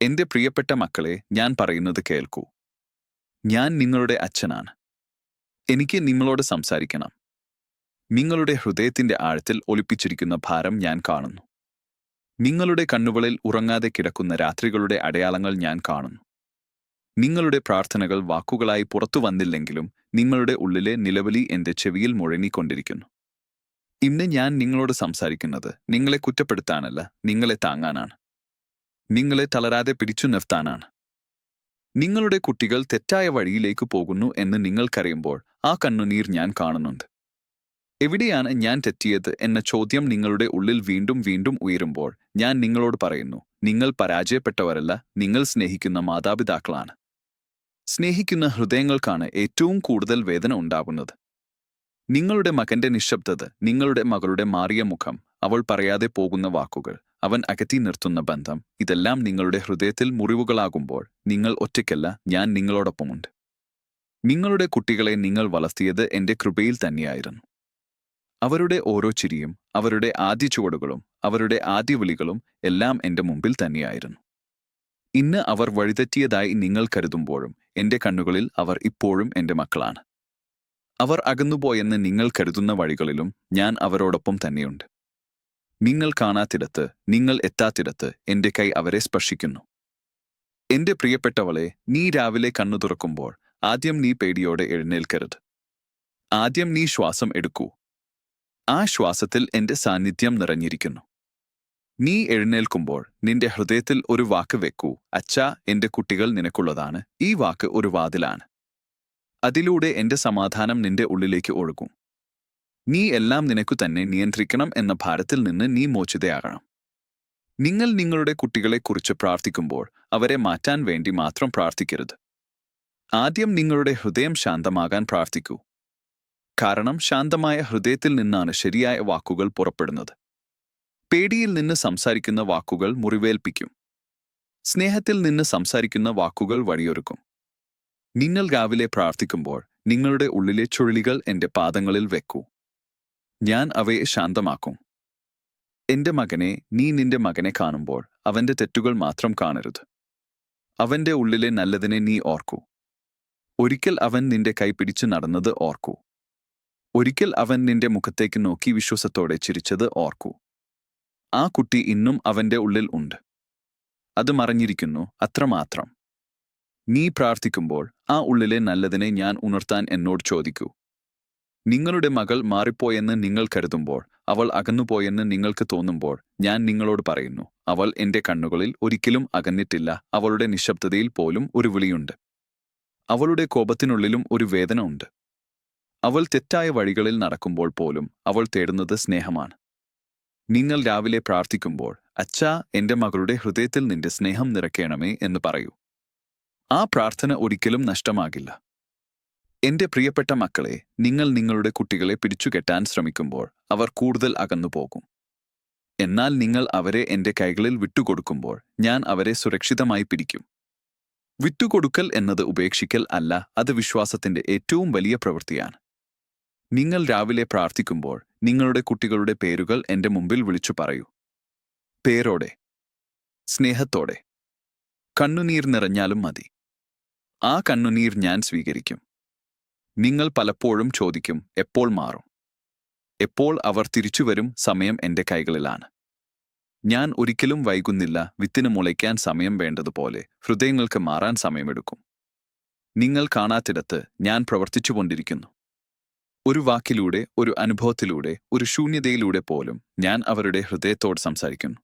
എന്റെ പ്രിയപ്പെട്ട മക്കളെ ഞാൻ പറയുന്നത് കേൾക്കൂ. ഞാൻ നിങ്ങളുടെ അച്ഛനാണ്. എനിക്ക് നിങ്ങളോട് സംസാരിക്കണം. നിങ്ങളുടെ ഹൃദയത്തിന്റെ ആഴത്തിൽ ഒളിപ്പിച്ചിരിക്കുന്ന ഭാരം ഞാൻ കാണുന്നു. നിങ്ങളുടെ കണ്ണുകളിൽ ഉറങ്ങാതെ കിടക്കുന്ന രാത്രികളുടെ അടയാളങ്ങൾ ഞാൻ കാണുന്നു. നിങ്ങളുടെ പ്രാർത്ഥനകൾ വാക്കുകളായി പുറത്തു വന്നില്ലെങ്കിലും നിങ്ങളുടെ ഉള്ളിലെ നിലവിളി എന്റെ ചെവിയിൽ മുഴങ്ങിക്കൊണ്ടിരിക്കുന്നു. ഇന്ന് ഞാൻ നിങ്ങളോട് സംസാരിക്കുന്നത് നിങ്ങളെ കുറ്റപ്പെടുത്താനല്ല നിങ്ങളെ താങ്ങാനാണ്. നിങ്ങളെ തളരാതെ പിടിച്ചു നിർത്താനാണ്. നിങ്ങളുടെ കുട്ടികൾ തെറ്റായ വഴിയിലേക്ക് പോകുന്നു എന്ന് നിങ്ങൾക്കറിയുമ്പോൾ ആ കണ്ണുനീർ ഞാൻ കാണുന്നുണ്ട്. എവിടെയാണ് ഞാൻ തെറ്റിയത് എന്ന ചോദ്യം നിങ്ങളുടെ ഉള്ളിൽ വീണ്ടും വീണ്ടും ഉയരുമ്പോൾ ഞാൻ നിങ്ങളോട് പറയുന്നു നിങ്ങൾ പരാജയപ്പെട്ടവരല്ല നിങ്ങൾ സ്നേഹിക്കുന്ന മാതാപിതാക്കളാണ്. സ്നേഹിക്കുന്ന ഹൃദയങ്ങൾക്കാണ് ഏറ്റവും കൂടുതൽ വേദന ഉണ്ടാകുന്നത് നിങ്ങളുടെ മകന്റെ നിശബ്ദത നിങ്ങളുടെ മകളുടെ മാറിയ മുഖം അവൾ പറയാതെ പോകുന്ന വാക്കുകൾ അവൻ അകറ്റി നിർത്തുന്ന ബന്ധം ഇതെല്ലാം നിങ്ങളുടെ ഹൃദയത്തിൽ മുറിവുകളാകുമ്പോൾ നിങ്ങൾ ഒറ്റയ്ക്കല്ല ഞാൻ നിങ്ങളോടൊപ്പമുണ്ട്. നിങ്ങളുടെ കുട്ടികളെ നിങ്ങൾ വളർത്തിയത് എന്റെ കൃപയിൽ തന്നെയായിരുന്നു. അവരുടെ ഓരോ ചിരിയും അവരുടെ ആദ്യ ചുവടുകളും അവരുടെ ആദ്യ വിളികളും എല്ലാം എന്റെ മുമ്പിൽ തന്നെയായിരുന്നു. ഇന്ന് അവർ വഴിതെറ്റിയതായി നിങ്ങൾ കരുതുമ്പോഴും എന്റെ കണ്ണുകളിൽ അവർ ഇപ്പോഴും എന്റെ മക്കളാണ്. അവർ അകന്നുപോയെന്ന് നിങ്ങൾ കരുതുന്ന വഴികളിലും ഞാൻ അവരോടൊപ്പം തന്നെയുണ്ട്. നിങ്ങൾ കാണാത്തിടത്ത് നിങ്ങൾ എത്താത്തിടത്ത് എന്റെ കൈ അവരെ സ്പർശിക്കുന്നു. എന്റെ പ്രിയപ്പെട്ടവളെ നീ രാവിലെ കണ്ണു തുറക്കുമ്പോൾ ആദ്യം നീ പേടിയോടെ എഴുന്നേൽക്കരുത്. ആദ്യം നീ ശ്വാസം എടുക്കൂ. ആ ശ്വാസത്തിൽ എന്റെ സാന്നിധ്യം നിറഞ്ഞിരിക്കുന്നു. നീ എഴുന്നേൽക്കുമ്പോൾ നിന്റെ ഹൃദയത്തിൽ ഒരു വാക്ക് വെക്കൂ അച്ഛാ എന്റെ കുട്ടികൾ നിനക്കുള്ളതാണ്. ഈ വാക്ക് ഒരു വാതിലാണ്. അതിലൂടെ എന്റെ സമാധാനം നിന്റെ ഉള്ളിലേക്ക് ഒഴുകും. നീ എല്ലാം നിനക്കു തന്നെ നിയന്ത്രിക്കണം എന്ന ഭാരത്തിൽ നിന്ന് നീ മോചിതയാകണം. നിങ്ങൾ നിങ്ങളുടെ കുട്ടികളെക്കുറിച്ച് പ്രാർത്ഥിക്കുമ്പോൾ അവരെ മാറ്റാൻ വേണ്ടി മാത്രം പ്രാർത്ഥിക്കരുത്. ആദ്യം നിങ്ങളുടെ ഹൃദയം ശാന്തമാകാൻ പ്രാർത്ഥിക്കൂ. കാരണം ശാന്തമായ ഹൃദയത്തിൽ നിന്നാണ് ശരിയായ വാക്കുകൾ പുറപ്പെടുന്നത്. പേടിയിൽ നിന്ന് സംസാരിക്കുന്ന വാക്കുകൾ മുറിവേൽപ്പിക്കും. സ്നേഹത്തിൽ നിന്ന് സംസാരിക്കുന്ന വാക്കുകൾ വഴിയൊരുക്കും. നിങ്ങൾ രാവിലെ പ്രാർത്ഥിക്കുമ്പോൾ നിങ്ങളുടെ ഉള്ളിലെ ചുഴലികൾ എന്റെ പാദങ്ങളിൽ വെക്കൂ. ഞാൻ അവയെ ശാന്തമാക്കും. എന്റെ മകനെ നീ നിന്റെ മകനെ കാണുമ്പോൾ അവന്റെ തെറ്റുകൾ മാത്രം കാണരുത്. അവന്റെ ഉള്ളിലെ നല്ലതിനെ നീ ഓർക്കൂ. ഒരിക്കൽ അവൻ നിന്റെ കൈ പിടിച്ചു നടന്നത് ഓർക്കൂ. ഒരിക്കൽ അവൻ നിന്റെ മുഖത്തേക്ക് നോക്കി വിശ്വാസത്തോടെ ചിരിച്ചത് ഓർക്കൂ. ആ കുട്ടി ഇന്നും അവന്റെ ഉള്ളിൽ ഉണ്ട്. അത് മറഞ്ഞിരിക്കുന്നു അത്രമാത്രം. നീ പ്രാർത്ഥിക്കുമ്പോൾ ആ ഉള്ളിലെ നല്ലതിനെ ഞാൻ ഉണർത്താൻ എന്നോട് ചോദിക്കൂ. നിങ്ങളുടെ മകൾ മാറിപ്പോയെന്ന് നിങ്ങൾ കരുതുമ്പോൾ അവൾ അകന്നുപോയെന്ന് നിങ്ങൾക്ക് തോന്നുമ്പോൾ ഞാൻ നിങ്ങളോട് പറയുന്നു അവൾ എന്റെ കണ്ണുകളിൽ ഒരിക്കലും അകന്നിട്ടില്ല അവളുടെ നിശബ്ദതയിൽ പോലും ഒരു വിളിയുണ്ട്. അവളുടെ കോപത്തിനുള്ളിലും ഒരു വേദന ഉണ്ട്. അവൾ തെറ്റായ വഴികളിൽ നടക്കുമ്പോൾ പോലും അവൾ തേടുന്നത് സ്നേഹമാണ്. നിങ്ങൾ രാവിലെ പ്രാർത്ഥിക്കുമ്പോൾ അച്ഛാ എന്റെ മകളുടെ ഹൃദയത്തിൽ നിന്റെ സ്നേഹം നിറയ്ക്കണമേ എന്ന് പറയൂ. ആ പ്രാർത്ഥന ഒരിക്കലും നഷ്ടമാകില്ല. എന്റെ പ്രിയപ്പെട്ട മക്കളെ നിങ്ങൾ നിങ്ങളുടെ കുട്ടികളെ പിടിച്ചുകെട്ടാൻ ശ്രമിക്കുമ്പോൾ അവർ കൂടുതൽ അകന്നുപോകും എന്നാൽ നിങ്ങൾ അവരെ എന്റെ കൈകളിൽ വിട്ടുകൊടുക്കുമ്പോൾ ഞാൻ അവരെ സുരക്ഷിതമായി പിടിക്കും. വിട്ടുകൊടുക്കൽ എന്നത് ഉപേക്ഷിക്കൽ അല്ല അത് വിശ്വാസത്തിന്റെ ഏറ്റവും വലിയ പ്രവൃത്തിയാണ്. നിങ്ങൾ രാവിലെ പ്രാർത്ഥിക്കുമ്പോൾ നിങ്ങളുടെ കുട്ടികളുടെ പേരുകൾ എന്റെ മുമ്പിൽ വിളിച്ചു പറയൂ. പേരോടെ. സ്നേഹത്തോടെ. കണ്ണുനീർ നിറഞ്ഞാലും മതി. ആ കണ്ണുനീർ ഞാൻ സ്വീകരിക്കും. നിങ്ങൾ പലപ്പോഴും ചോദിക്കും എപ്പോൾ മാറും? എപ്പോൾ അവർ തിരിച്ചുവരും സമയം എന്റെ കൈകളിലാണ്. ഞാൻ ഒരിക്കലും വൈകുന്നില്ല വിത്തിന് മുളയ്ക്കാൻ സമയം വേണ്ടതുപോലെ ഹൃദയങ്ങൾക്ക് മാറാൻ സമയമെടുക്കും. നിങ്ങൾ കാണാത്തിടത്ത് ഞാൻ പ്രവർത്തിച്ചുകൊണ്ടിരിക്കുന്നു ഒരു വാക്കിലൂടെ ഒരു അനുഭവത്തിലൂടെ ഒരു ശൂന്യതയിലൂടെ പോലും ഞാൻ അവരുടെ ഹൃദയത്തോട് സംസാരിക്കുന്നു.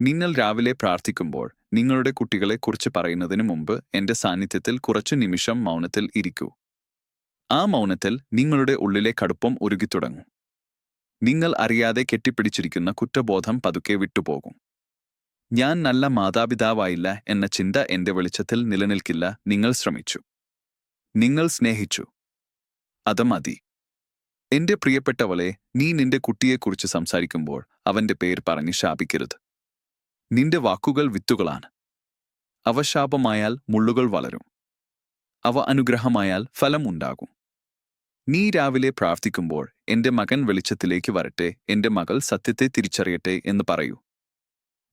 നിങ്ങൾ രാവിലെ പ്രാർത്ഥിക്കുമ്പോൾ നിങ്ങളുടെ കുട്ടികളെക്കുറിച്ച് പറയുന്നതിന് മുമ്പ് എന്റെ സാന്നിധ്യത്തിൽ കുറച്ചു നിമിഷം മൗനത്തിൽ ഇരിക്കൂ. ആ മൗനത്തിൽ നിങ്ങളുടെ ഉള്ളിലെ കടുപ്പം ഉരുകിത്തുടങ്ങും. നിങ്ങൾ അറിയാതെ കെട്ടിപ്പിടിച്ചിരിക്കുന്ന കുറ്റബോധം പതുക്കെ വിട്ടുപോകും. ഞാൻ നല്ല മാതാപിതാവായില്ല എന്ന ചിന്ത എന്റെ വെളിച്ചത്തിൽ നിലനിൽക്കില്ല നിങ്ങൾ ശ്രമിച്ചു. നിങ്ങൾ സ്നേഹിച്ചു. അത് മതി. എന്റെ പ്രിയപ്പെട്ടവളെ നീ നിന്റെ കുട്ടിയെക്കുറിച്ച് സംസാരിക്കുമ്പോൾ അവന്റെ പേര് പറഞ്ഞ് ശാപിക്കരുത്. നിന്റെ വാക്കുകൾ വിത്തുകളാണ്. അവ ശാപമായാൽ മുള്ളുകൾ വളരും. അവ അനുഗ്രഹമായാൽ ഫലം ഉണ്ടാകും നീ രാവിലെ പ്രാർത്ഥിക്കുമ്പോൾ എന്റെ മകൻ വെളിച്ചത്തിലേക്ക് വരട്ടെ എന്റെ മകൾ സത്യത്തെ തിരിച്ചറിയട്ടെ എന്ന് പറയൂ.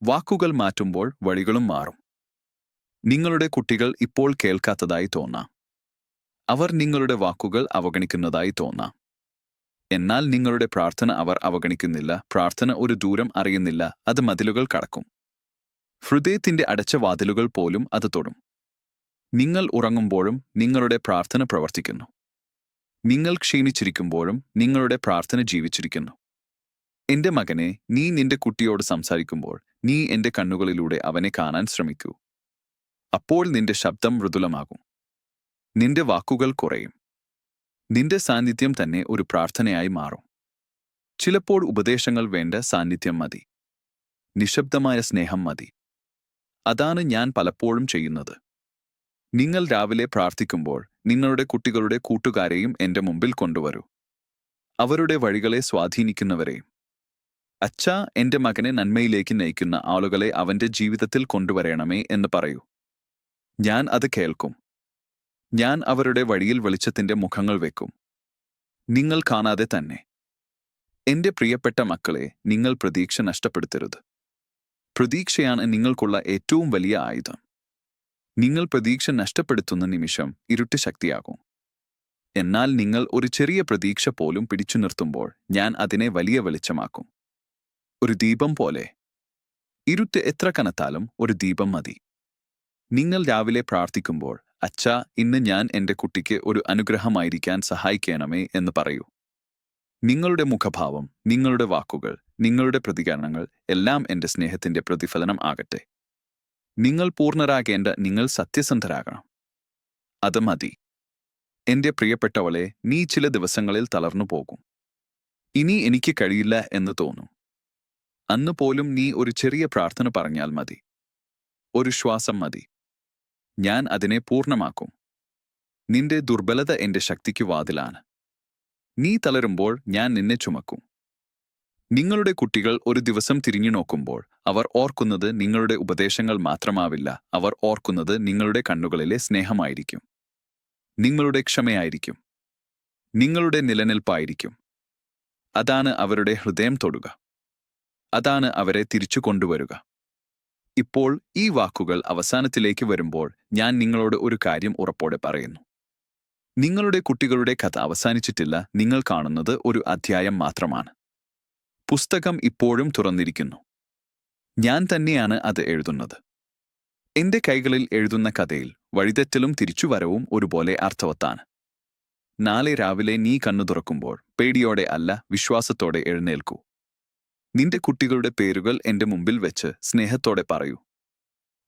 വാക്കുകൾ മാറ്റുമ്പോൾ വഴികളും മാറും. നിങ്ങളുടെ കുട്ടികൾ ഇപ്പോൾ കേൾക്കാത്തതായി തോന്നാം. അവർ നിങ്ങളുടെ വാക്കുകൾ അവഗണിക്കുന്നതായി തോന്നാം. എന്നാൽ നിങ്ങളുടെ പ്രാർത്ഥന അവർ അവഗണിക്കുന്നില്ല പ്രാർത്ഥന ഒരു ദൂരം അറിയുന്നില്ല അത് മതിലുകൾ കടക്കും. ഹൃദയത്തിന്റെ അടച്ച വാതിലുകൾ പോലും അത് തൊടും. നിങ്ങൾ ഉറങ്ങുമ്പോഴും നിങ്ങളുടെ പ്രാർത്ഥന പ്രവർത്തിക്കുന്നു. നിങ്ങൾ ക്ഷീണിച്ചിരിക്കുമ്പോഴും നിങ്ങളുടെ പ്രാർത്ഥന ജീവിച്ചിരിക്കുന്നു. എന്റെ മകനെ നീ നിന്റെ കുട്ടിയോട് സംസാരിക്കുമ്പോൾ നീ എന്റെ കണ്ണുകളിലൂടെ അവനെ കാണാൻ ശ്രമിക്കൂ. അപ്പോൾ നിന്റെ ശബ്ദം മൃദുലമാകും. നിന്റെ വാക്കുകൾ കുറയും. നിന്റെ സാന്നിധ്യം തന്നെ ഒരു പ്രാർത്ഥനയായി മാറും. ചിലപ്പോൾ ഉപദേശങ്ങൾ വേണ്ട സാന്നിധ്യം മതി. നിശബ്ദമായ സ്നേഹം മതി. അതാണ് ഞാൻ പലപ്പോഴും ചെയ്യുന്നത്. നിങ്ങൾ രാവിലെ പ്രാർത്ഥിക്കുമ്പോൾ നിങ്ങളുടെ കുട്ടികളുടെ കൂട്ടുകാരെയും എന്റെ മുമ്പിൽ കൊണ്ടുവരൂ. അവരുടെ വഴികളെ സ്വാധീനിക്കുന്നവരെ. അച്ഛ എന്റെ മകനെ നന്മയിലേക്ക് നയിക്കുന്ന ആളുകളെ അവന്റെ ജീവിതത്തിൽ കൊണ്ടുവരണമേ എന്ന് പറയൂ. ഞാൻ അത് കേൾക്കും. ഞാൻ അവരുടെ വഴിയിൽ വെളിച്ചത്തിന്റെ മുഖങ്ങൾ വെക്കും. നിങ്ങൾ കാണാതെ തന്നെ. എന്റെ പ്രിയപ്പെട്ട മക്കളെ നിങ്ങൾ പ്രതീക്ഷ നഷ്ടപ്പെടുത്തരുത്. പ്രതീക്ഷയാണ് നിങ്ങൾക്കുള്ള ഏറ്റവും വലിയ ആയുധം. നിങ്ങൾ പ്രതീക്ഷ നഷ്ടപ്പെടുത്തുന്ന നിമിഷം ഇരുട്ട് ശക്തിയാകും. എന്നാൽ നിങ്ങൾ ഒരു ചെറിയ പ്രതീക്ഷ പോലും പിടിച്ചു നിർത്തുമ്പോൾ ഞാൻ അതിനെ വലിയ വെളിച്ചമാക്കും. ഒരു ദീപം പോലെ. ഇരുട്ട് എത്ര കനത്താലും ഒരു ദീപം മതി. നിങ്ങൾ രാവിലെ പ്രാർത്ഥിക്കുമ്പോൾ അച്ഛ ഇന്ന് ഞാൻ എന്റെ കുട്ടിക്ക് ഒരു അനുഗ്രഹമായിരിക്കാൻ സഹായിക്കണമേ എന്ന് പറയൂ. നിങ്ങളുടെ മുഖഭാവം നിങ്ങളുടെ വാക്കുകൾ നിങ്ങളുടെ പ്രതികരണങ്ങൾ എല്ലാം എന്റെ സ്നേഹത്തിന്റെ പ്രതിഫലനം ആകട്ടെ. നിങ്ങൾ പൂർണരാകേണ്ട നിങ്ങൾ സത്യസന്ധരാകണം. അത് മതി. എന്റെ പ്രിയപ്പെട്ടവളെ നീ ചില ദിവസങ്ങളിൽ തളർന്നു പോകും. ഇനി എനിക്ക് കഴിയില്ല എന്ന് തോന്നും. അന്ന് പോലും നീ ഒരു ചെറിയ പ്രാർത്ഥന പറഞ്ഞാൽ മതി. ഒരു ശ്വാസം മതി. ഞാൻ അതിനെ പൂർണമാക്കും. നിന്റെ ദുർബലത എന്റെ ശക്തിക്ക് വാതിലാണ്. നീ തളരുമ്പോൾ ഞാൻ നിന്നെ ചുമക്കും. നിങ്ങളുടെ കുട്ടികൾ ഒരു ദിവസം തിരിഞ്ഞു നോക്കുമ്പോൾ അവർ ഓർക്കുന്നത് നിങ്ങളുടെ ഉപദേശങ്ങൾ മാത്രമാവില്ല. അവർ ഓർക്കുന്നത് നിങ്ങളുടെ കണ്ണുകളിലെ സ്നേഹമായിരിക്കും. നിങ്ങളുടെ ക്ഷമയായിരിക്കും. നിങ്ങളുടെ നിലനിൽപ്പായിരിക്കും. അതാണ് അവരുടെ ഹൃദയം തൊടുക. അതാണ് അവരെ തിരിച്ചു കൊണ്ടുവരുക. ഇപ്പോൾ ഈ വാക്കുകൾ അവസാനത്തിലേക്ക് വരുമ്പോൾ ഞാൻ നിങ്ങളോട് ഒരു കാര്യം ഉറപ്പോടെ പറയുന്നു. നിങ്ങളുടെ കുട്ടികളുടെ കഥ അവസാനിച്ചിട്ടില്ല. നിങ്ങൾ കാണുന്നത് ഒരു അധ്യായം മാത്രമാണ്. പുസ്തകം ഇപ്പോഴും തുറന്നിരിക്കുന്നു. ഞാൻ തന്നെയാണ് അത് എഴുതുന്നത്. എന്റെ കൈകളിൽ എഴുതുന്ന കഥയിൽ വഴിതെറ്റലും തിരിച്ചുവരവും ഒരുപോലെ അർത്ഥവത്താണ്. നാളെ രാവിലെ നീ കണ്ണു തുറക്കുമ്പോൾ പേടിയോടെ അല്ല വിശ്വാസത്തോടെ എഴുന്നേൽക്കൂ. നിന്റെ കുട്ടികളുടെ പേരുകൾ എന്റെ മുമ്പിൽ വെച്ച് സ്നേഹത്തോടെ പറയൂ.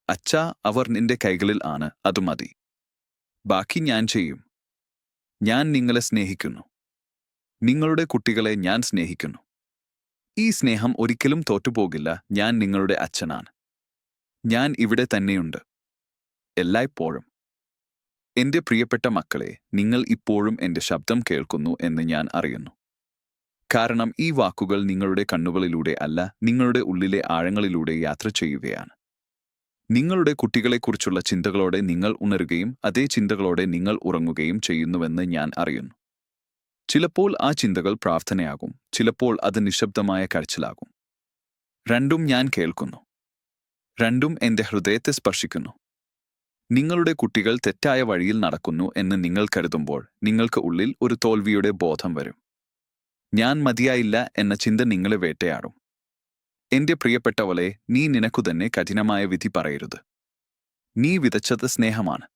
അച്ഛാ അവർ നിന്റെ കൈകളിൽ ആണ് അത് മതി. ബാക്കി ഞാൻ ചെയ്യും. ഞാൻ നിങ്ങളെ സ്നേഹിക്കുന്നു. നിങ്ങളുടെ കുട്ടികളെ ഞാൻ സ്നേഹിക്കുന്നു. ഈ സ്നേഹം ഒരിക്കലും തോറ്റുപോകില്ല. ഞാൻ നിങ്ങളുടെ അച്ഛനാണ്. ഞാൻ ഇവിടെ തന്നെയുണ്ട്. എല്ലായ്പ്പോഴും. എന്റെ പ്രിയപ്പെട്ട മക്കളെ നിങ്ങൾ ഇപ്പോഴും എന്റെ ശബ്ദം കേൾക്കുന്നു എന്ന് ഞാൻ അറിയുന്നു. കാരണം ഈ വാക്കുകൾ നിങ്ങളുടെ കണ്ണുകളിലൂടെ അല്ല നിങ്ങളുടെ ഉള്ളിലെ ആഴങ്ങളിലൂടെ യാത്ര ചെയ്യുകയാണ്. നിങ്ങളുടെ കുട്ടികളെക്കുറിച്ചുള്ള ചിന്തകളോടെ നിങ്ങൾ ഉണരുകയും അതേ ചിന്തകളോടെ നിങ്ങൾ ഉറങ്ങുകയും ചെയ്യുന്നുവെന്ന് ഞാൻ അറിയുന്നു. ചിലപ്പോൾ ആ ചിന്തകൾ പ്രാർത്ഥനയാകും ചിലപ്പോൾ അത് നിശബ്ദമായ കരച്ചിലാകും. രണ്ടും ഞാൻ കേൾക്കുന്നു. രണ്ടും എന്റെ ഹൃദയത്തെ സ്പർശിക്കുന്നു. നിങ്ങളുടെ കുട്ടികൾ തെറ്റായ വഴിയിൽ നടക്കുന്നു എന്ന് നിങ്ങൾ കരുതുമ്പോൾ നിങ്ങൾക്ക് ഉള്ളിൽ ഒരു തോൽവിയുടെ ബോധം വരും. ഞാൻ മതിയായില്ല എന്ന ചിന്ത നിങ്ങളെ വേട്ടയാടും. എന്റെ പ്രിയപ്പെട്ടവളെ നീ നിനക്കു തന്നെ കഠിനമായ വിധി പറയരുത്. നീ വിതച്ചത് സ്നേഹമാണ്.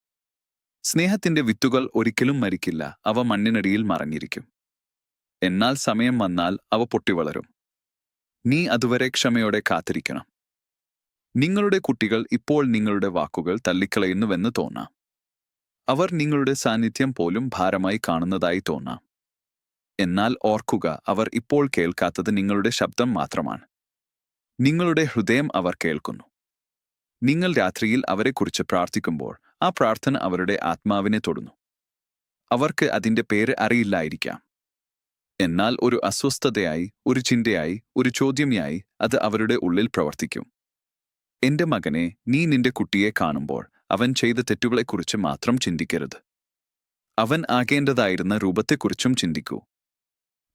സ്നേഹത്തിന്റെ വിത്തുകൾ ഒരിക്കലും മരിക്കില്ല. അവ മണ്ണിനടിയിൽ മറഞ്ഞിരിക്കും. എന്നാൽ സമയം വന്നാൽ അവ പൊട്ടിവളരും. നീ അതുവരെ ക്ഷമയോടെ കാത്തിരിക്കണം. നിങ്ങളുടെ കുട്ടികൾ ഇപ്പോൾ നിങ്ങളുടെ വാക്കുകൾ തള്ളിക്കളയുന്നുവെന്ന് തോന്നാം. അവർ നിങ്ങളുടെ സാന്നിധ്യം പോലും ഭാരമായി കാണുന്നതായി തോന്നാം. എന്നാൽ ഓർക്കുക അവർ ഇപ്പോൾ കേൾക്കാത്തത് നിങ്ങളുടെ ശബ്ദം മാത്രമാണ്. നിങ്ങളുടെ ഹൃദയം അവർ കേൾക്കുന്നു. നിങ്ങൾ രാത്രിയിൽ അവരെക്കുറിച്ച് പ്രാർത്ഥിക്കുമ്പോൾ ആ പ്രാർത്ഥന അവരുടെ ആത്മാവിനെ തൊടുന്നു. അവർക്ക് അതിന്റെ പേര് അറിയില്ലായിരിക്കാം. എന്നാൽ ഒരു അസ്വസ്ഥതയായി ഒരു ചിന്തയായി ഒരു ചോദ്യമായി അത് അവരുടെ ഉള്ളിൽ പ്രവർത്തിക്കും. എന്റെ മകനെ നീ നിന്റെ കുട്ടിയെ കാണുമ്പോൾ അവൻ ചെയ്ത തെറ്റുകളെക്കുറിച്ച് മാത്രം ചിന്തിക്കരുത്. അവൻ ആകേണ്ടതായിരുന്ന രൂപത്തെക്കുറിച്ചും ചിന്തിക്കൂ.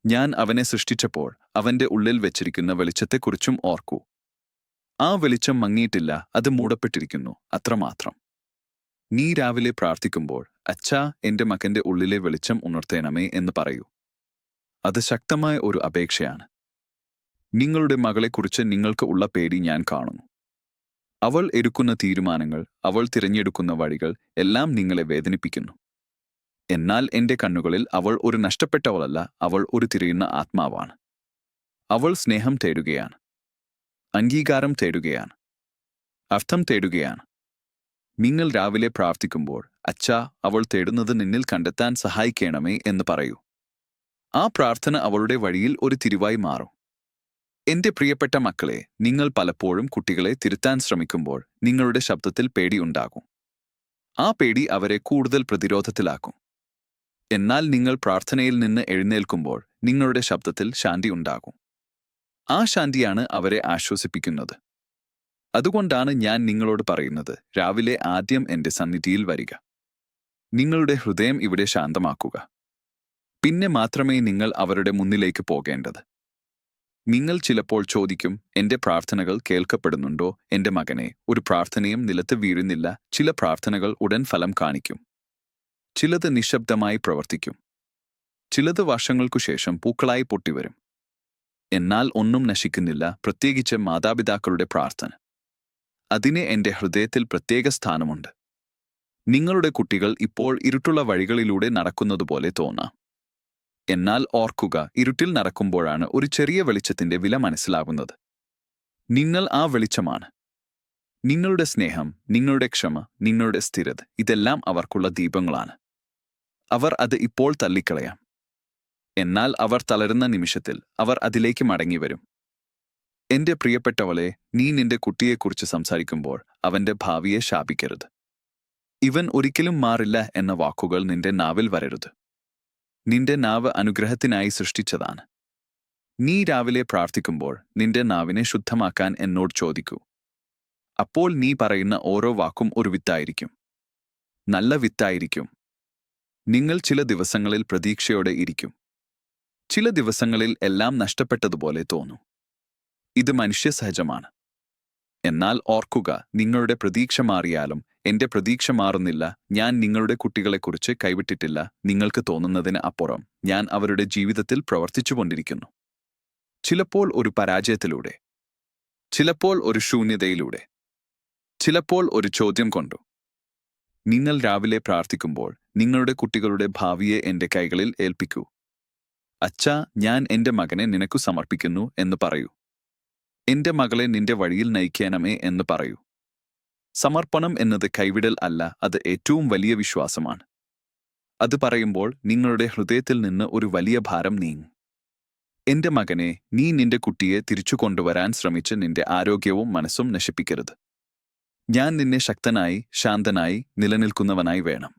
ഞാൻ അവനെ സൃഷ്ടിച്ചപ്പോൾ അവന്റെ ഉള്ളിൽ വെച്ചിരിക്കുന്ന വെളിച്ചത്തെക്കുറിച്ചും ഓർക്കൂ. ആ വെളിച്ചം മങ്ങിയിട്ടില്ല അത് മൂടപ്പെട്ടിരിക്കുന്നു അത്രമാത്രം. നീ രാവിലെ പ്രാർത്ഥിക്കുമ്പോൾ അച്ഛാ എന്റെ മകന്റെ ഉള്ളിലെ വെളിച്ചം ഉണർത്തേണമേ എന്ന് പറയൂ. അത് ശക്തമായ ഒരു അപേക്ഷയാണ്. നിങ്ങളുടെ മകളെക്കുറിച്ച് നിങ്ങൾക്ക് ഉള്ള പേടി ഞാൻ കാണുന്നു. അവൾ എടുക്കുന്ന തീരുമാനങ്ങൾ അവൾ തിരഞ്ഞെടുക്കുന്ന വഴികൾ എല്ലാം നിങ്ങളെ വേദനിപ്പിക്കുന്നു. എന്നാൽ എന്റെ കണ്ണുകളിൽ അവൾ ഒരു നഷ്ടപ്പെട്ടവളല്ല അവൾ ഒരു തിരയുന്ന ആത്മാവാണ്. അവൾ സ്നേഹം തേടുകയാണ്. അംഗീകാരം തേടുകയാണ്. അർത്ഥം തേടുകയാണ്. നിങ്ങൾ രാവിലെ പ്രാർത്ഥിക്കുമ്പോൾ അച്ഛ അവൾ തേടുന്നത് നിന്നിൽ കണ്ടെത്താൻ സഹായിക്കണമേ എന്ന് പറയൂ. ആ പ്രാർത്ഥന അവളുടെ വഴിയിൽ ഒരു തിരിവായി മാറും. എന്റെ പ്രിയപ്പെട്ട മക്കളെ നിങ്ങൾ പലപ്പോഴും കുട്ടികളെ തിരുത്താൻ ശ്രമിക്കുമ്പോൾ നിങ്ങളുടെ ശബ്ദത്തിൽ പേടിയുണ്ടാകും ആ പേടി അവരെ കൂടുതൽ പ്രതിരോധത്തിലാക്കും. എന്നാൽ നിങ്ങൾ പ്രാർത്ഥനയിൽ നിന്ന് എഴുന്നേൽക്കുമ്പോൾ നിങ്ങളുടെ ശബ്ദത്തിൽ ശാന്തി ഉണ്ടാകും. ആ ശാന്തിയാണ് അവരെ ആശ്വസിപ്പിക്കുന്നത്. അതുകൊണ്ടാണ് ഞാൻ നിങ്ങളോട് പറയുന്നത് രാവിലെ ആദ്യം എന്റെ സന്നിധിയിൽ വരിക. നിങ്ങളുടെ ഹൃദയം ഇവിടെ ശാന്തമാക്കുക. പിന്നെ മാത്രമേ നിങ്ങൾ അവരുടെ മുന്നിലേക്ക് പോകേണ്ടത്. നിങ്ങൾ ചിലപ്പോൾ ചോദിക്കും എന്റെ പ്രാർത്ഥനകൾ കേൾക്കപ്പെടുന്നുണ്ടോ? എന്റെ മകനെ ഒരു പ്രാർത്ഥനയും നിലത്ത് വീഴുന്നില്ല ചില പ്രാർത്ഥനകൾ ഉടൻ ഫലം കാണിക്കും. ചിലത് നിശബ്ദമായി പ്രവർത്തിക്കും. ചിലത് വർഷങ്ങൾക്കു ശേഷം പൂക്കളായി പൊട്ടിവരും. എന്നാൽ ഒന്നും നശിക്കുന്നില്ല പ്രത്യേകിച്ച് മാതാപിതാക്കളുടെ പ്രാർത്ഥന. അതിന് എന്റെ ഹൃദയത്തിൽ പ്രത്യേക സ്ഥാനമുണ്ട്. നിങ്ങളുടെ കുട്ടികൾ ഇപ്പോൾ ഇരുട്ടുള്ള വഴികളിലൂടെ നടക്കുന്നതുപോലെ തോന്നാം. എന്നാൽ ഓർക്കുക ഇരുട്ടിൽ നടക്കുമ്പോഴാണ് ഒരു ചെറിയ വെളിച്ചത്തിന്റെ വില മനസ്സിലാകുന്നത് നിങ്ങൾ ആ വെളിച്ചമാണ്. നിങ്ങളുടെ സ്നേഹം നിങ്ങളുടെ ക്ഷമ നിങ്ങളുടെ സ്ഥിരത ഇതെല്ലാം അവർക്കുള്ള ദീപങ്ങളാണ്. അവർ അത് ഇപ്പോൾ തള്ളിക്കളയാം. എന്നാൽ അവർ തളരുന്ന നിമിഷത്തിൽ അവർ അതിലേക്ക് മടങ്ങിവരും. എന്റെ പ്രിയപ്പെട്ടവളെ നീ നിന്റെ കുട്ടിയെക്കുറിച്ച് സംസാരിക്കുമ്പോൾ അവന്റെ ഭാവിയെ ശാപിക്കരുത്. ഇവൻ ഒരിക്കലും മാറില്ല എന്ന വാക്കുകൾ നിന്റെ നാവിൽ വരരുത്. നിന്റെ നാവ് അനുഗ്രഹത്തിനായി സൃഷ്ടിച്ചതാണ്. നീ രാവിലെ പ്രാർത്ഥിക്കുമ്പോൾ നിന്റെ നാവിനെ ശുദ്ധമാക്കാൻ എന്നോട് ചോദിക്കൂ. അപ്പോൾ നീ പറയുന്ന ഓരോ വാക്കും ഒരു വിത്തായിരിക്കും. നല്ല വിത്തായിരിക്കും. നിങ്ങൾ ചില ദിവസങ്ങളിൽ പ്രതീക്ഷയോടെ ഇരിക്കും. ചില ദിവസങ്ങളിൽ എല്ലാം നഷ്ടപ്പെട്ടതുപോലെ തോന്നും. ഇത് മനുഷ്യസഹജമാണ്. എന്നാൽ ഓർക്കുക നിങ്ങളുടെ പ്രതീക്ഷ മാറിയാലും എന്റെ പ്രതീക്ഷ മാറുന്നില്ല ഞാൻ നിങ്ങളുടെ കുട്ടികളെക്കുറിച്ച് കൈവിട്ടിട്ടില്ല നിങ്ങൾക്ക് തോന്നുന്നതിന് അപ്പുറം ഞാൻ അവരുടെ ജീവിതത്തിൽ പ്രവർത്തിച്ചുകൊണ്ടിരിക്കുന്നു. ചിലപ്പോൾ ഒരു പരാജയത്തിലൂടെ ചിലപ്പോൾ ഒരു ശൂന്യതയിലൂടെ ചിലപ്പോൾ ഒരു ചോദ്യം കൊണ്ടു. നിങ്ങൾ രാവിലെ പ്രാർത്ഥിക്കുമ്പോൾ നിങ്ങളുടെ കുട്ടികളുടെ ഭാവിയെ എന്റെ കൈകളിൽ ഏൽപ്പിക്കൂ. അച്ഛാ ഞാൻ എന്റെ മകനെ നിനക്കു സമർപ്പിക്കുന്നു എന്ന് പറയൂ. എന്റെ മകളെ നിന്റെ വഴിയിൽ നയിക്കണമേ എന്ന് പറയൂ. സമർപ്പണം എന്നത് കൈവിടൽ അല്ല അത് ഏറ്റവും വലിയ വിശ്വാസമാണ്. അത് പറയുമ്പോൾ നിങ്ങളുടെ ഹൃദയത്തിൽ നിന്ന് ഒരു വലിയ ഭാരം നീങ്ങും. എന്റെ മകനെ നീ നിന്റെ കുട്ടിയെ തിരിച്ചു കൊണ്ടുവരാൻ ശ്രമിച്ച് നിന്റെ ആരോഗ്യവും മനസ്സും നശിപ്പിക്കരുത്. ഞാൻ നിന്നെ ശക്തനായി ശാന്തനായി നിലനിൽക്കുന്നവനായി വേണം.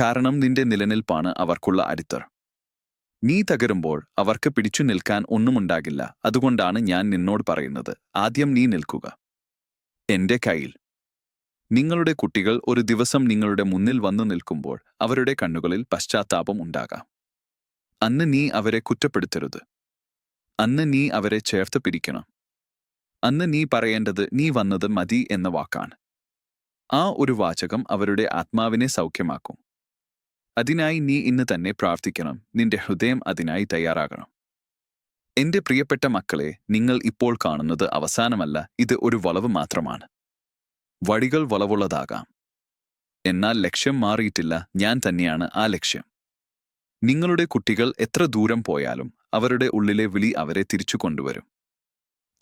കാരണം നിന്റെ നിലനിൽപ്പാണ് അവർക്കുള്ള അടിത്തറ. നീ തകരുമ്പോൾ അവർക്ക് പിടിച്ചു നിൽക്കാൻ ഒന്നുമുണ്ടാകില്ല. അതുകൊണ്ടാണ് ഞാൻ നിന്നോട് പറയുന്നത്. ആദ്യം നീ നിൽക്കുക. എന്റെ കയ്യിൽ. നിങ്ങളുടെ കുട്ടികൾ ഒരു ദിവസം നിങ്ങളുടെ മുന്നിൽ വന്നു നിൽക്കുമ്പോൾ അവരുടെ കണ്ണുകളിൽ പശ്ചാത്താപം ഉണ്ടാകാം. അന്ന് നീ അവരെ കുറ്റപ്പെടുത്തരുത്. അന്ന് നീ അവരെ ചേർത്ത് പിരിക്കണം അന്ന് നീ പറയേണ്ടത് നീ വന്നത് മതി എന്ന വാക്കാണ്. ആ ഒരു വാചകം അവരുടെ ആത്മാവിനെ സൗഖ്യമാക്കും. അതിനായി നീ ഇന്ന് തന്നെ പ്രാർത്ഥിക്കണം. നിന്റെ ഹൃദയം അതിനായി തയ്യാറാകണം. എന്റെ പ്രിയപ്പെട്ട മക്കളെ നിങ്ങൾ ഇപ്പോൾ കാണുന്നത് അവസാനമല്ല ഇത് ഒരു വളവ് മാത്രമാണ്. വഴികൾ വളവുള്ളതാകാം. എന്നാൽ ലക്ഷ്യം മാറിയിട്ടില്ല ഞാൻ തന്നെയാണ് ആ ലക്ഷ്യം. നിങ്ങളുടെ കുട്ടികൾ എത്ര ദൂരം പോയാലും അവരുടെ ഉള്ളിലെ വിളി അവരെ തിരിച്ചു കൊണ്ടുവരും.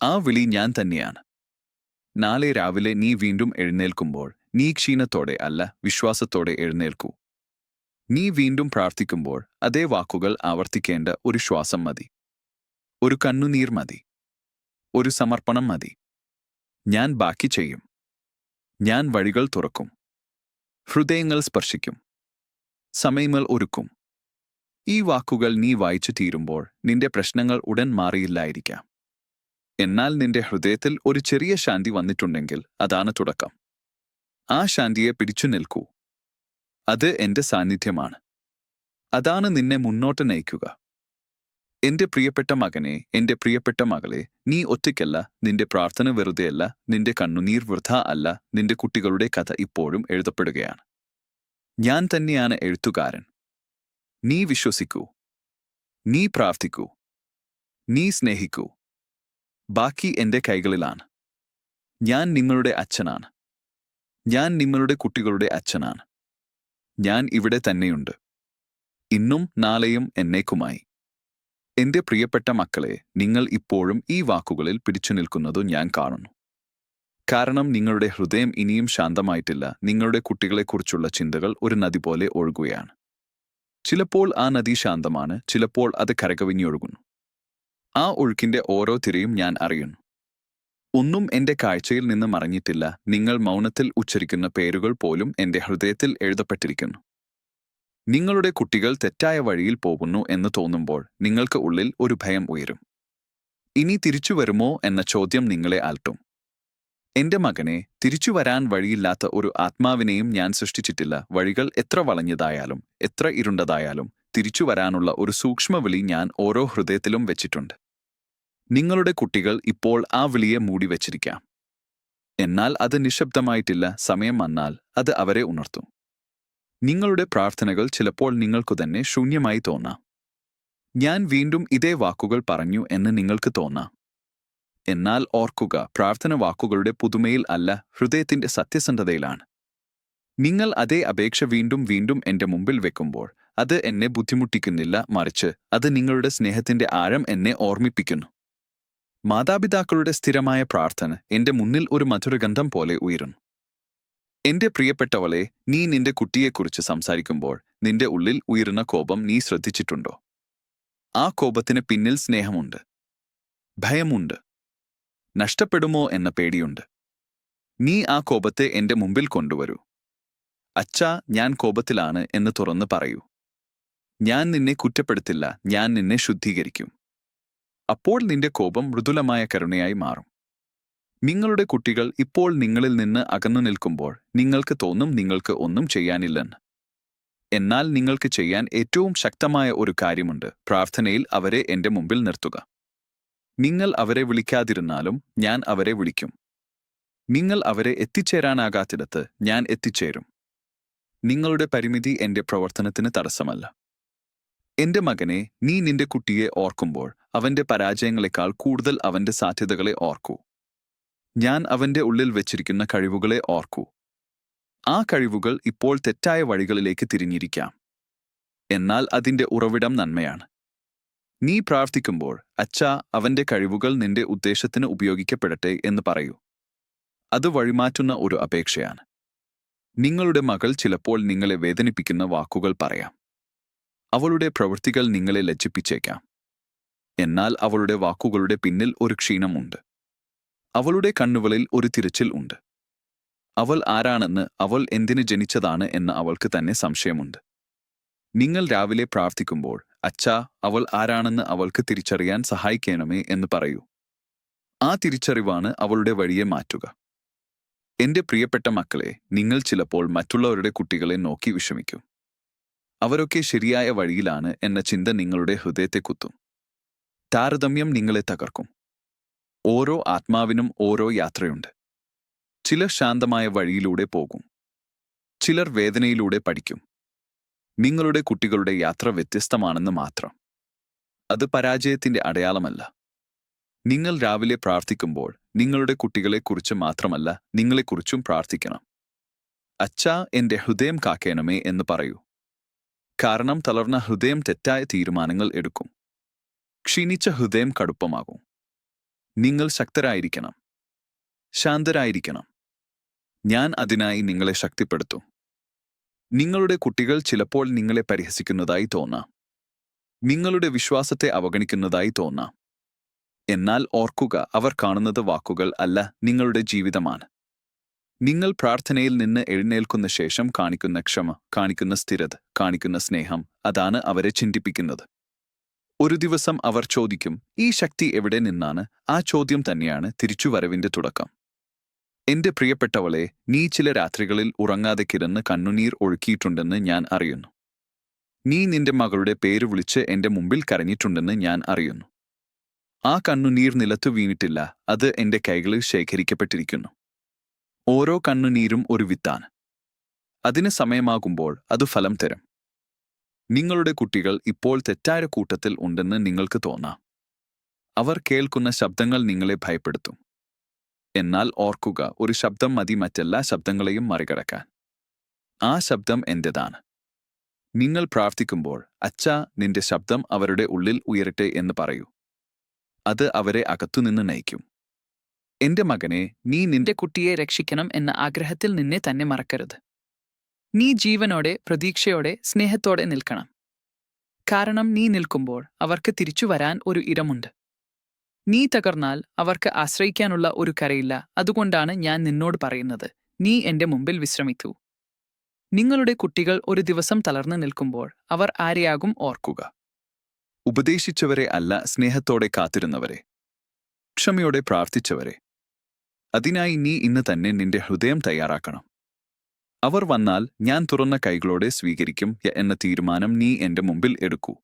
ആ വിളി ഞാൻ തന്നെയാണ്. നാളെ രാവിലെ നീ വീണ്ടും എഴുന്നേൽക്കുമ്പോൾ നീ ക്ഷീണത്തോടെ അല്ല വിശ്വാസത്തോടെ എഴുന്നേൽക്കൂ. നീ വീണ്ടും പ്രാർത്ഥിക്കുമ്പോൾ അതേ വാക്കുകൾ ആവർത്തിക്കേണ്ട ഒരു ശ്വാസം മതി. ഒരു കണ്ണുനീർ മതി. ഒരു സമർപ്പണം മതി. ഞാൻ ബാക്കി ചെയ്യും. ഞാൻ വഴികൾ തുറക്കും. ഹൃദയങ്ങൾ സ്പർശിക്കും. സമയങ്ങൾ ഒരുക്കും. ഈ വാക്കുകൾ നീ വായിച്ചു തീരുമ്പോൾ നിന്റെ പ്രശ്നങ്ങൾ ഉടൻ മാറിയില്ലായിരിക്കാം. എന്നാൽ നിന്റെ ഹൃദയത്തിൽ ഒരു ചെറിയ ശാന്തി വന്നിട്ടുണ്ടെങ്കിൽ അതാണ് തുടക്കം. ആ ശാന്തിയെ പിടിച്ചു നിൽക്കൂ. അത് എന്റെ സാന്നിധ്യമാണ്. അതാണ് നിന്നെ മുന്നോട്ട് നയിക്കുക. എന്റെ പ്രിയപ്പെട്ട മകനെ എന്റെ പ്രിയപ്പെട്ട മകളെ നീ ഒറ്റയ്ക്കല്ല നിന്റെ പ്രാർത്ഥന വെറുതെയല്ല നിന്റെ കണ്ണുനീർ വൃഥ അല്ല നിന്റെ കുട്ടികളുടെ കഥ ഇപ്പോഴും എഴുതപ്പെടുകയാണ്. ഞാൻ തന്നെയാണ് എഴുത്തുകാരൻ. നീ വിശ്വസിക്കൂ. നീ പ്രാർത്ഥിക്കൂ. നീ സ്നേഹിക്കൂ. ബാക്കി എന്റെ കൈകളിലാണ്. ഞാൻ നിങ്ങളുടെ അച്ഛനാണ്. ഞാൻ നിങ്ങളുടെ കുട്ടികളുടെ അച്ഛനാണ്. ഞാൻ ഇവിടെ തന്നെയുണ്ട്. ഇന്നും നാളെയും എന്നേക്കുമായി. എന്റെ പ്രിയപ്പെട്ട മക്കളെ നിങ്ങൾ ഇപ്പോഴും ഈ വാക്കുകളിൽ പിടിച്ചു നിൽക്കുന്നതു ഞാൻ കാണുന്നു. കാരണം നിങ്ങളുടെ ഹൃദയം ഇനിയും ശാന്തമായിട്ടില്ല. നിങ്ങളുടെ കുട്ടികളെക്കുറിച്ചുള്ള ചിന്തകൾ ഒരു നദി പോലെ ഒഴുകുകയാണ്. ചിലപ്പോൾ ആ നദി ശാന്തമാണ് ചിലപ്പോൾ അത് കരകവിഞ്ഞൊഴുകുന്നു. ആ ഒഴുക്കിന്റെ ഓരോ തിരയും ഞാൻ അറിയുന്നു. ഒന്നും എന്റെ കാഴ്ചയിൽ നിന്ന് മറഞ്ഞിട്ടില്ല. നിങ്ങൾ മൗനത്തിൽ ഉച്ചരിക്കുന്ന പേരുകൾ പോലും എന്റെ ഹൃദയത്തിൽ എഴുതപ്പെട്ടിരിക്കുന്നു. നിങ്ങളുടെ കുട്ടികൾ തെറ്റായ വഴിയിൽ പോകുന്നു എന്ന് തോന്നുമ്പോൾ നിങ്ങൾക്ക് ഉള്ളിൽ ഒരു ഭയം ഉയരും. ഇനി തിരിച്ചു വരുമോ എന്ന ചോദ്യം നിങ്ങളെ ആൽട്ടും എന്റെ മകനെ തിരിച്ചു വരാൻ വഴിയില്ലാത്ത ഒരു ആത്മാവിനെയും ഞാൻ സൃഷ്ടിച്ചിട്ടില്ല. വഴികൾ എത്ര വളഞ്ഞതായാലും എത്ര ഇരുണ്ടതായാലും തിരിച്ചു വരാനുള്ള ഒരു സൂക്ഷ്മവിളി ഞാൻ ഓരോ ഹൃദയത്തിലും വെച്ചിട്ടുണ്ട്. നിങ്ങളുടെ കുട്ടികൾ ഇപ്പോൾ ആ വിളിയെ മൂടി വച്ചിരിക്കാം. എന്നാൽ അത് നിശബ്ദമായിട്ടില്ല. സമയം വന്നാൽ അത് അവരെ ഉണർത്തും. നിങ്ങളുടെ പ്രാർത്ഥനകൾ ചിലപ്പോൾ നിങ്ങൾക്കു തന്നെ ശൂന്യമായി തോന്നാം. ഞാൻ വീണ്ടും ഇതേ വാക്കുകൾ പറഞ്ഞു എന്ന് നിങ്ങൾക്ക് തോന്നാം. എന്നാൽ ഓർക്കുക പ്രാർത്ഥന വാക്കുകളുടെ പുതുമയിൽ അല്ല ഹൃദയത്തിന്റെ സത്യസന്ധതയിലാണ്. നിങ്ങൾ അതേ അപേക്ഷ വീണ്ടും വീണ്ടും എന്റെ മുമ്പിൽ വെക്കുമ്പോൾ അത് എന്നെ ബുദ്ധിമുട്ടിക്കുന്നില്ല മറിച്ച് അത് നിങ്ങളുടെ സ്നേഹത്തിന്റെ ആഴം എന്നെ ഓർമ്മിപ്പിക്കുന്നു. മാതാപിതാക്കളുടെ സ്ഥിരമായ പ്രാർത്ഥന എന്റെ മുന്നിൽ ഒരു മധുരഗന്ധം പോലെ ഉയരുന്നു. എന്റെ പ്രിയപ്പെട്ടവളെ നീ നിന്റെ കുട്ടിയെക്കുറിച്ച് സംസാരിക്കുമ്പോൾ നിന്റെ ഉള്ളിൽ ഉയരുന്ന കോപം നീ ശ്രദ്ധിച്ചിട്ടുണ്ടോ? ആ കോപത്തിന് പിന്നിൽ സ്നേഹമുണ്ട്. ഭയമുണ്ട്. നഷ്ടപ്പെടുമോ എന്ന പേടിയുണ്ട്. നീ ആ കോപത്തെ എന്റെ മുമ്പിൽ കൊണ്ടുവരൂ. അച്ഛാ ഞാൻ കോപത്തിലാണ് എന്ന് തുറന്ന് പറയൂ. ഞാൻ നിന്നെ കുറ്റപ്പെടുത്തില്ല ഞാൻ നിന്നെ ശുദ്ധീകരിക്കും. അപ്പോൾ നിന്റെ കോപം മൃദുലമായ കരുണയായി മാറും. നിങ്ങളുടെ കുട്ടികൾ ഇപ്പോൾ നിങ്ങളിൽ നിന്ന് അകന്നു നിൽക്കുമ്പോൾ നിങ്ങൾക്ക് തോന്നും നിങ്ങൾക്ക് ഒന്നും ചെയ്യാനില്ലെന്ന്. എന്നാൽ നിങ്ങൾക്ക് ചെയ്യാൻ ഏറ്റവും ശക്തമായ ഒരു കാര്യമുണ്ട്. പ്രാർത്ഥനയിൽ അവരെ എന്റെ മുമ്പിൽ നിർത്തുക. നിങ്ങൾ അവരെ വിളിക്കാതിരുന്നാലും ഞാൻ അവരെ വിളിക്കും. നിങ്ങൾ അവരെ എത്തിച്ചേരാനാകാത്തിടത്ത് ഞാൻ എത്തിച്ചേരും. നിങ്ങളുടെ പരിമിതി എന്റെ പ്രവർത്തനത്തിന് തടസ്സമല്ല. എന്റെ മകനെ നീ നിന്റെ കുട്ടിയെ ഓർക്കുമ്പോൾ അവന്റെ പരാജയങ്ങളെക്കാൾ കൂടുതൽ അവന്റെ സാധ്യതകളെ ഓർക്കൂ. ഞാൻ അവന്റെ ഉള്ളിൽ വെച്ചിരിക്കുന്ന കഴിവുകളെ ഓർക്കൂ. ആ കഴിവുകൾ ഇപ്പോൾ തെറ്റായ വഴികളിലേക്ക് തിരിഞ്ഞിരിക്കാം. എന്നാൽ അതിന്റെ ഉറവിടം നന്മയാണ്. നീ പ്രാർത്ഥിക്കുമ്പോൾ അച്ഛാ അവന്റെ കഴിവുകൾ നിന്റെ ഉദ്ദേശത്തിന് ഉപയോഗിക്കപ്പെടട്ടെ എന്ന് പറയൂ. അത് വഴിമാറ്റുന്ന ഒരു അപേക്ഷയാണ്. നിങ്ങളുടെ മകൾ ചിലപ്പോൾ നിങ്ങളെ വേദനിപ്പിക്കുന്ന വാക്കുകൾ പറയാം. അവളുടെ പ്രവൃത്തികൾ നിങ്ങളെ ലജ്ജിപ്പിച്ചേക്കാം. എന്നാൽ അവളുടെ വാക്കുകളുടെ പിന്നിൽ ഒരു ക്ഷീണമുണ്ട്. അവളുടെ കണ്ണുകളിൽ ഒരു തിരച്ചിൽ ഉണ്ട്. അവൾ ആരാണെന്ന് അവൾ എന്തിന് ജനിച്ചതാണ് എന്ന് അവൾക്ക് തന്നെ സംശയമുണ്ട്. നിങ്ങൾ രാവിലെ പ്രാർത്ഥിക്കുമ്പോൾ അച്ഛാ അവൾ ആരാണെന്ന് അവൾക്ക് തിരിച്ചറിയാൻ സഹായിക്കണമേ എന്ന് പറയൂ. ആ തിരിച്ചറിവാണ് അവളുടെ വഴിയെ മാറ്റുക. എന്റെ പ്രിയപ്പെട്ട മക്കളെ നിങ്ങൾ ചിലപ്പോൾ മറ്റുള്ളവരുടെ കുട്ടികളെ നോക്കി വിഷമിക്കും. അവരൊക്കെ ശരിയായ വഴിയിലാണ് എന്ന ചിന്ത നിങ്ങളുടെ ഹൃദയത്തെ കുത്തും. താരതമ്യം നിങ്ങളെ തകർക്കും. ഓരോ ആത്മാവിനും ഓരോ യാത്രയുണ്ട്. ചിലർ ശാന്തമായ വഴിയിലൂടെ പോകും. ചിലർ വേദനയിലൂടെ പഠിക്കും. നിങ്ങളുടെ കുട്ടികളുടെ യാത്ര വ്യത്യസ്തമാണെന്ന് മാത്രം. അത് പരാജയത്തിന്റെ അടയാളമല്ല. നിങ്ങൾ രാവിലെ പ്രാർത്ഥിക്കുമ്പോൾ നിങ്ങളുടെ കുട്ടികളെക്കുറിച്ച് മാത്രമല്ല നിങ്ങളെക്കുറിച്ചും പ്രാർത്ഥിക്കണം. അച്ഛാ എന്റെ ഹൃദയം കാക്കേണമേ എന്ന് പറയൂ. കാരണം തളർന്ന ഹൃദയം തെറ്റായ തീരുമാനങ്ങൾ എടുക്കും. ക്ഷീണിച്ച ഹൃദയം കടുപ്പമാകും. നിങ്ങൾ ശക്തരായിരിക്കണം. ശാന്തരായിരിക്കണം. ഞാൻ അതിനായി നിങ്ങളെ ശക്തിപ്പെടുത്തും. നിങ്ങളുടെ കുട്ടികൾ ചിലപ്പോൾ നിങ്ങളെ പരിഹസിക്കുന്നതായി തോന്നാം. നിങ്ങളുടെ വിശ്വാസത്തെ അവഗണിക്കുന്നതായി തോന്നാം. എന്നാൽ ഓർക്കുക അവർ കാണുന്നത് വാക്കുകൾ അല്ല നിങ്ങളുടെ ജീവിതമാണ്. നിങ്ങൾ പ്രാർത്ഥനയിൽ നിന്ന് എഴുന്നേൽക്കുന്ന ശേഷം കാണിക്കുന്ന ക്ഷമ കാണിക്കുന്ന സ്ഥിരത കാണിക്കുന്ന സ്നേഹം അതാണ് അവരെ ചിന്തിപ്പിക്കുന്നത്. ഒരു ദിവസം അവർ ചോദിക്കും ഈ ശക്തി എവിടെ നിന്നാണ്? ആ ചോദ്യം തന്നെയാണ് തിരിച്ചുവരവിന്റെ തുടക്കം. എന്റെ പ്രിയപ്പെട്ടവളെ നീ ചില രാത്രികളിൽ ഉറങ്ങാതെ കിടന്ന് കണ്ണുനീർ ഒഴുക്കിയിട്ടുണ്ടെന്ന് ഞാൻ അറിയുന്നു. നീ നിന്റെ മകളുടെ പേര് വിളിച്ച് എന്റെ മുമ്പിൽ കരഞ്ഞിട്ടുണ്ടെന്ന് ഞാൻ അറിയുന്നു. ആ കണ്ണുനീർ നിലത്തു വീണിട്ടില്ല അത് എന്റെ കൈകളിൽ ശേഖരിക്കപ്പെട്ടിരിക്കുന്നു. ഓരോ കണ്ണുനീരും ഒരു വിത്താണ്. അതിന് സമയമാകുമ്പോൾ അത് ഫലം തരും. നിങ്ങളുടെ കുട്ടികൾ ഇപ്പോൾ തെറ്റായ കൂട്ടത്തിൽ ഉണ്ടെന്ന് നിങ്ങൾക്ക് തോന്നാം. അവർ കേൾക്കുന്ന ശബ്ദങ്ങൾ നിങ്ങളെ ഭയപ്പെടുത്തും. എന്നാൽ ഓർക്കുക ഒരു ശബ്ദം മതി മറ്റെല്ലാ ശബ്ദങ്ങളെയും മറികടക്കാൻ. ആ ശബ്ദം എന്റേതാണ്. നിങ്ങൾ പ്രാർത്ഥിക്കുമ്പോൾ അച്ഛ നിന്റെ ശബ്ദം അവരുടെ ഉള്ളിൽ ഉയരട്ടെ എന്ന് പറയൂ. അത് അവരെ അകത്തുനിന്ന് നയിക്കും. എന്റെ മകനെ നീ നിന്റെ കുട്ടിയെ രക്ഷിക്കണം എന്ന ആഗ്രഹത്തിൽ നിന്നെ തന്നെ മറക്കരുത്. നീ ജീവനോടെ പ്രതീക്ഷയോടെ സ്നേഹത്തോടെ നിൽക്കണം. കാരണം നീ നിൽക്കുമ്പോൾ അവർക്ക് തിരിച്ചു വരാൻ ഒരു ഇരമുണ്ട്. നീ തകർന്നാൽ അവർക്ക് ആശ്രയിക്കാനുള്ള ഒരു കരയില്ല. അതുകൊണ്ടാണ് ഞാൻ നിന്നോട് പറയുന്നത്. നീ എന്റെ മുമ്പിൽ വിശ്രമിക്കൂ. നിങ്ങളുടെ കുട്ടികൾ ഒരു ദിവസം തളർന്നു നിൽക്കുമ്പോൾ അവർ ആരെയാകും ഓർക്കുക. ഉപദേശിച്ചവരെ അല്ല സ്നേഹത്തോടെ കാത്തിരുന്നവരെ. ക്ഷമയോടെ പ്രാർത്ഥിച്ചവരെ. അതിനായി നീ ഇന്ന് തന്നെ നിന്റെ ഹൃദയം തയ്യാറാക്കണം. അവർ വന്നാൽ ഞാൻ തുറന്ന കൈകളോടെ സ്വീകരിക്കും എന്ന തീരുമാനം നീ എന്റെ മുമ്പിൽ എടുക്കൂ.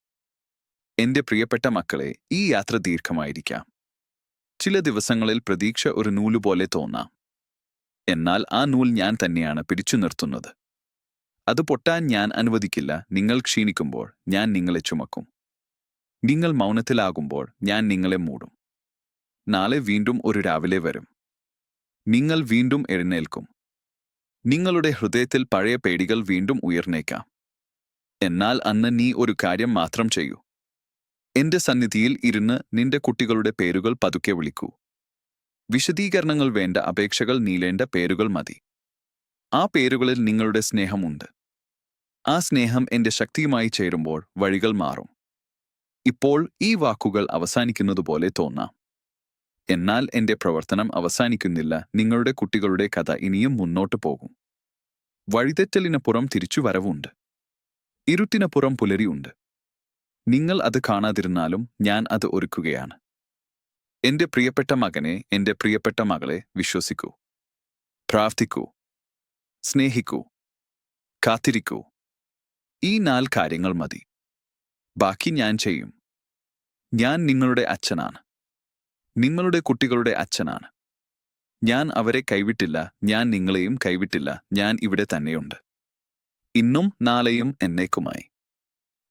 എന്റെ പ്രിയപ്പെട്ട മക്കളെ ഈ യാത്ര ദീർഘമായിരിക്കാം. ചില ദിവസങ്ങളിൽ പ്രതീക്ഷ ഒരു നൂലുപോലെ തോന്നാം. എന്നാൽ ആ നൂൽ ഞാൻ തന്നെയാണ് പിടിച്ചു നിർത്തുന്നത്. അത് പൊട്ടാൻ ഞാൻ അനുവദിക്കില്ല. നിങ്ങൾ ക്ഷീണിക്കുമ്പോൾ ഞാൻ നിങ്ങളെ ചുമക്കും. നിങ്ങൾ മൗനത്തിലാകുമ്പോൾ ഞാൻ നിങ്ങളെ മൂടും. നാളെ വീണ്ടും ഒരു രാവിലെ വരും. നിങ്ങൾ വീണ്ടും എഴുന്നേൽക്കും. നിങ്ങളുടെ ഹൃദയത്തിൽ പഴയ പേടികൾ വീണ്ടും ഉയർന്നേക്കാം. എന്നാൽ അന്ന് നീ ഒരു കാര്യം മാത്രം ചെയ്യൂ. എന്റെ സന്നിധിയിൽ ഇരുന്ന് നിന്റെ കുട്ടികളുടെ പേരുകൾ പതുക്കെ വിളിക്കൂ. വിശദീകരണങ്ങൾ വേണ്ട അപേക്ഷകൾ നീലേണ്ട പേരുകൾ മതി. ആ പേരുകളിൽ നിങ്ങളുടെ സ്നേഹമുണ്ട്. ആ സ്നേഹം എന്റെ ശക്തിയുമായി ചേരുമ്പോൾ വഴികൾ മാറും. ഇപ്പോൾ ഈ വാക്കുകൾ അവസാനിക്കുന്നതുപോലെ തോന്നാം. എന്നാൽ എന്റെ പ്രവർത്തനം അവസാനിക്കുന്നില്ല. നിങ്ങളുടെ കുട്ടികളുടെ കഥ ഇനിയും മുന്നോട്ട് പോകും. വഴിതെറ്റലിനപ്പുറം തിരിച്ചുവരവുണ്ട്. ഇരുട്ടിനപ്പുറം പുലരിയുണ്ട്. നിങ്ങൾ അത് കാണാതിരുന്നാലും ഞാൻ അത് ഒരുക്കുകയാണ്. എന്റെ പ്രിയപ്പെട്ട മകനെ എന്റെ പ്രിയപ്പെട്ട മകളെ വിശ്വസിക്കൂ. പ്രാർത്ഥിക്കൂ. സ്നേഹിക്കൂ. കാത്തിരിക്കൂ. ഈ നാല് കാര്യങ്ങൾ മതി. ബാക്കി ഞാൻ ചെയ്യും. ഞാൻ നിങ്ങളുടെ അച്ഛനാണ്. നിങ്ങളുടെ കുട്ടികളുടെ അച്ഛനാണ്. ഞാൻ അവരെ കൈവിട്ടില്ല ഞാൻ നിങ്ങളെയും കൈവിട്ടില്ല ഞാൻ ഇവിടെ തന്നെയുണ്ട്. ഇന്നും നാളെയും എന്നേക്കുമായി.